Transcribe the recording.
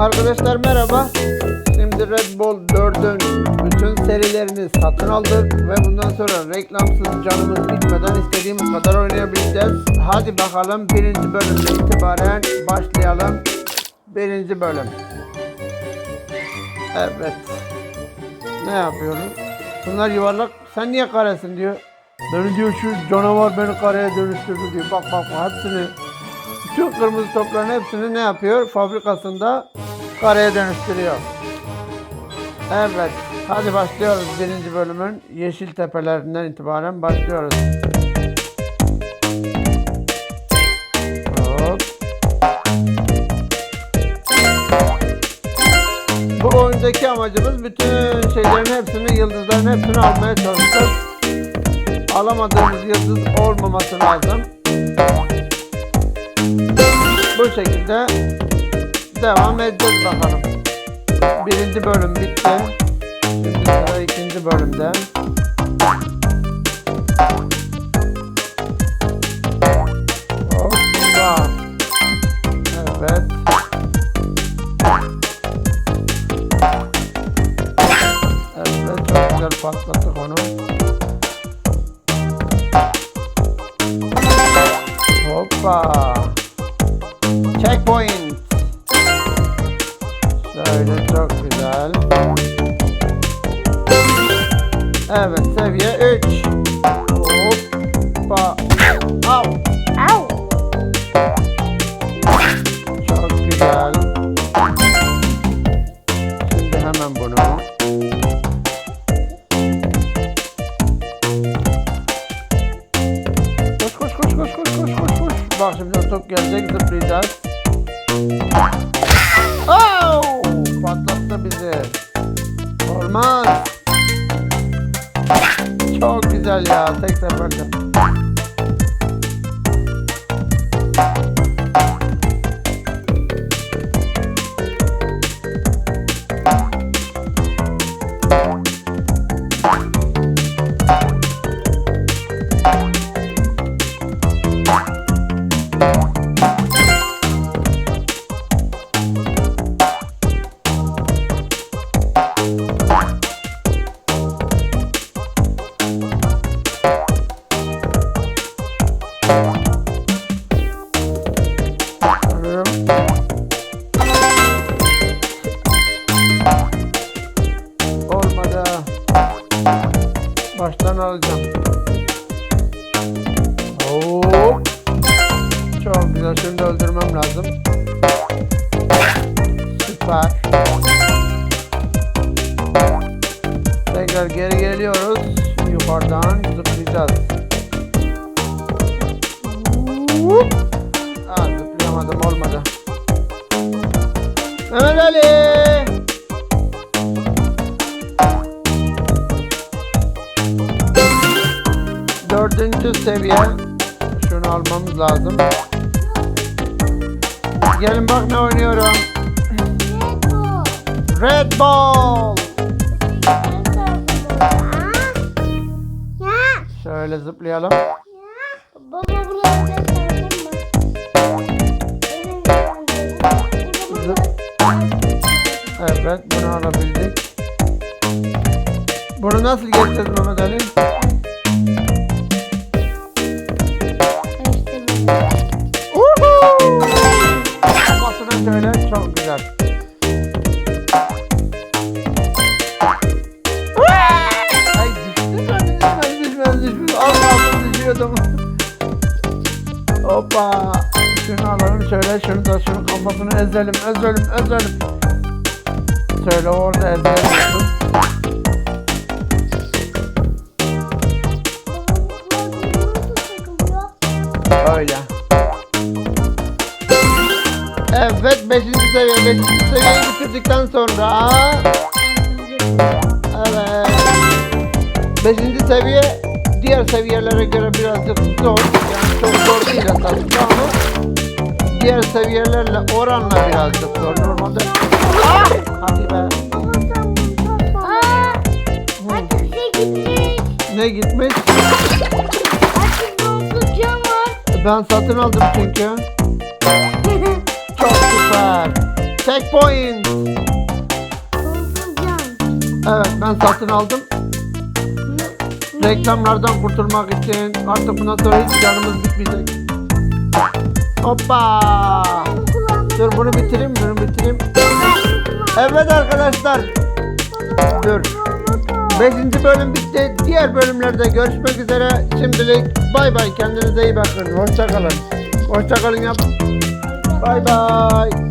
Arkadaşlar merhaba. Şimdi Red Bull 4'ün bütün serilerini satın aldık ve bundan sonra reklamsız canımız bitmeden istediğimiz kadar oynayabileceğiz. Hadi bakalım birinci bölümden itibaren başlayalım. Birinci bölüm. Evet. Ne yapıyoruz? Bunlar yuvarlak. Sen niye karesin diyor. Beni diyor şu canavar beni kareye dönüştürdü diyor. Bak bak bak hepsini bütün kırmızı topların hepsini ne yapıyor? Fabrikasında kareye dönüştürüyor. Evet. Hadi başlıyoruz birinci bölümün yeşil tepelerinden itibaren başlıyoruz. Hop. Bu oyundaki amacımız bütün şeylerin hepsini, yıldızların hepsini almaya çalışacağız. Alamadığımız yıldız olmaması lazım. Bu şekilde devam edeceğiz bakalım. Birinci bölüm bitti. Şimdi sıra ikinci bölümde. Patlattık onu. Hoppa. Evet seviye 3. Hoppa. Au. Au. Çok güzel. Şimdi hemen bunu. Koş koş koş koş koş koş koş koş. Bak şimdi top gelecek zıplayacağız. Oh! Patlattı bizi. Olmaz. Çok güzel ya Baştan alacağım. Hop. Çok güzel. Şimdi öldürmem lazım. Süper. Tekrar geri geliyoruz. Yukarıdan zıplayacağız. Hop. Aa, zıplayamadım olmadı. Mehmet Ali. Dördüncü seviye. Şunu almamız lazım. Gelin bak ne oynuyorum. Red Ball. Şöyle zıplayalım. Evet bunu alabildik. Bunu nasıl geçeceğiz Mehmet Ali? Kalsın düşüyordum. Hoppa. Şunu alalım şöyle şunu da şunun kafasını ezelim ezelim ezelim. Şöyle orada ezelim. Öyle. Evet 5. seviye 5. seviyeyi bitirdikten sonra Evet 5. seviye diğer seviyelere göre birazcık zor yani çok zor değil aslında ama diğer seviyelerle oranla birazcık zor normalde ah! hadi be ne gitmiş ben satın aldım çünkü çok süper checkpoint. Dolduracağım. Evet ben satın aldım. Reklamlardan kurtulmak için artık bundan sonra hiç canımız bitmeyecek. Hoppa. Dur bunu bitireyim, bunu bitireyim. Evet arkadaşlar. Dur. 5. bölüm bitti. Diğer bölümlerde görüşmek üzere. Şimdilik bay bay. Kendinize iyi bakın. Hoşça kalın. Hoşça kalın yap. Bay bay.